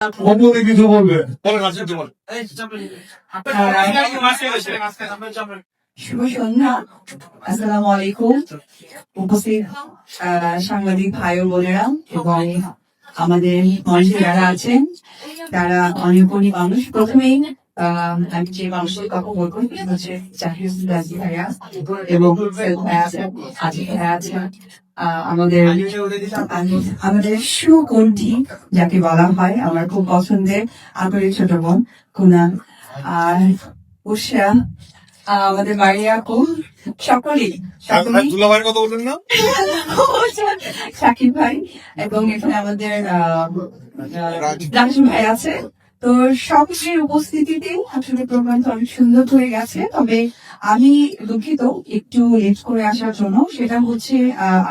অপরে কিছু বলবে? শুভ সন্ধ্যা। আসসালামু আলাইকুম। উপস্থিত আহ, সাংবাদিক ভাই ও বোনেরা এবং আমাদের মঞ্চে যারা আছেন তারা অনেক গরিব মানুষ। প্রথমেই আহ, আমি যে মানুষের কথা বলব হচ্ছে গাজী ভাইয়া এবং সৈয়দ ভাইয়া আছেন। আমাদের আমাদের সুকণ্ঠী যাকে বলা হয় আমার খুব পছন্দের আদরের ছোট বোন কুনাল আর উষা আমাদের মারিয়া আপু সকলেই শাকিব ভাই এবং এখানে আমাদের রাজু। ভাই আছে। তো সকলের উপস্থিতিতে আসলে প্রোগ্রামটা অনেক সুন্দর হয়ে গেছে তবে আমি দুঃখিত, একটু লেট করে আসার জন্য। সেটা হচ্ছে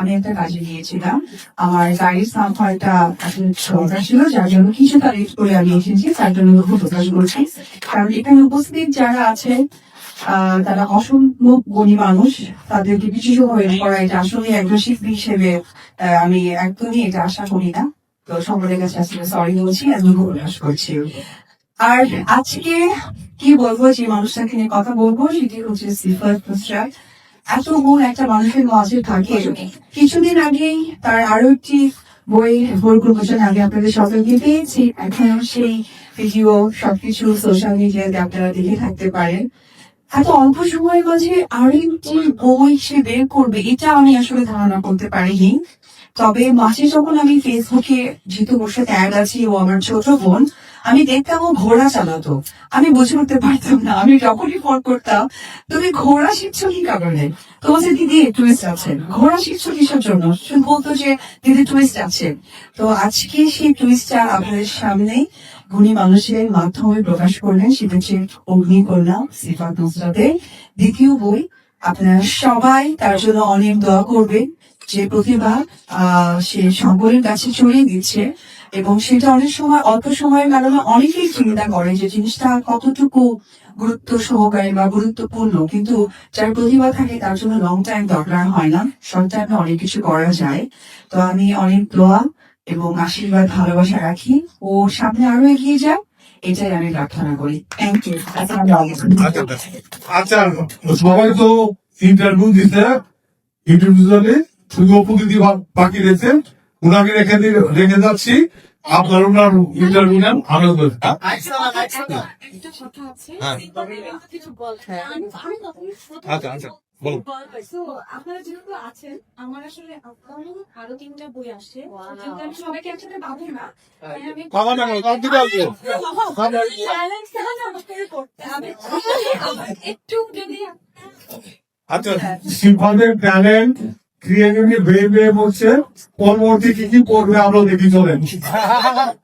আমি একটা কাজে গিয়েছিলাম। আমার গাড়ির সামহারটা আসলে দরকার ছিল, যার জন্য কিছুটা লেট করে আমি এসেছি, তার জন্য দুঃখ প্রকাশ করছি। কারণ এখানে উপস্থিত যারা আছে তারা অসম্ভব গণী মানুষ। তাদেরকে সময় করা এটা আসলে একজন শিল্পী হিসেবে আমি একদমই এটা আশা করি না। তো সকলের কাছে আসলে সরি বলছি দুঃখ প্রকাশ করছি। আর আজকে কি বলব, যে মানুষটাকে নিয়ে কথা বলব, সেটি হচ্ছে নুসরাত এত গুণ একটা মানুষের মাঝে থাকে। কিছুদিন আগেই তার আরও একটি বই ভোরগুলো বছর আগে আপনাদের সকলকে পেয়েছি। এখনও সেই ভিডিও সবকিছু সোশ্যাল মিডিয়াতে আপনারা দেখে থাকতে পারেন। এত অল্প সময়ের মাঝে আর একটি বই সে বের করবে, এটা আমি আসলে ধারণা করতে পারিনি। তবে মাসে যখন আমি ফেসবুকে যেহেতু বসে ট্যাগ আছি ও আমার ছোট বোন আমি দেখতাম ও ঘোড়া চালাতো। আমি বুঝে উঠতে পারতাম না আমি যখনই ফোন করতাম তুমি ঘোড়া শিখছো কি কারণে? তো বলছে দিদি টুইস্ট আছে। ঘোড়া শিখছো কিসের জন্য? বলতো যে দিদি টুইস্ট আছে। তো আজকে সেই টুইস্টটা আপনাদের সামনে গুণী মানুষের মাধ্যমে প্রকাশ করলেন সেটা হচ্ছে অগ্নিকন্যা সিফাত নুসরাতের দ্বিতীয় বই। আপনারা সবাই তার জন্য অনেক দোয়া করবেন। যে প্রতিভা আহ, সে সকলের কাছে ছড়িয়ে দিচ্ছে এবং সেটা অনেক সময়, অল্প সময়ের কারণে অনেকেই চিন্তা করে যে জিনিসটা কতটুকু গুরুত্ব সহকারী বা গুরুত্বপূর্ণ। কিন্তু যার প্রতিভা থাকে তার জন্য লং টাইম দরকার হয় না। শর্ট টাইমে অনেক কিছু করা যায়। তো আমি অনেক দোয়া এবং আশীর্বাদ, ভালোবাসা রাখি। ও সামনে আরও এগিয়ে যাক, এটাই আমি প্রার্থনা করি। থ্যাংক ইউ আচ্ছা সবাই তো ইন্টারভিউ দিতে ইন্টারভিউ দিলে বাকি রয়েছে। ওনাকে রেখে দিয়ে রেখে যাচ্ছি। আপনার ওনার ইন্টারভিউ নেন আনন্দ। হ্যাঁ? হ্যাঁ। আচ্ছা আচ্ছা আপনারা যেহেতু আছেন আমার আসলে আরও তিনটা বই আসছে। সবাইকে একসাথে পাবো না একটু যদি আচ্ছা সিম্পাদের ট্যালেন্ট ক্রিয়েটিভিটি বেয়ে বেয়ে বলছে পরবর্তী কি কি করবে আমরা দেখি চলেন।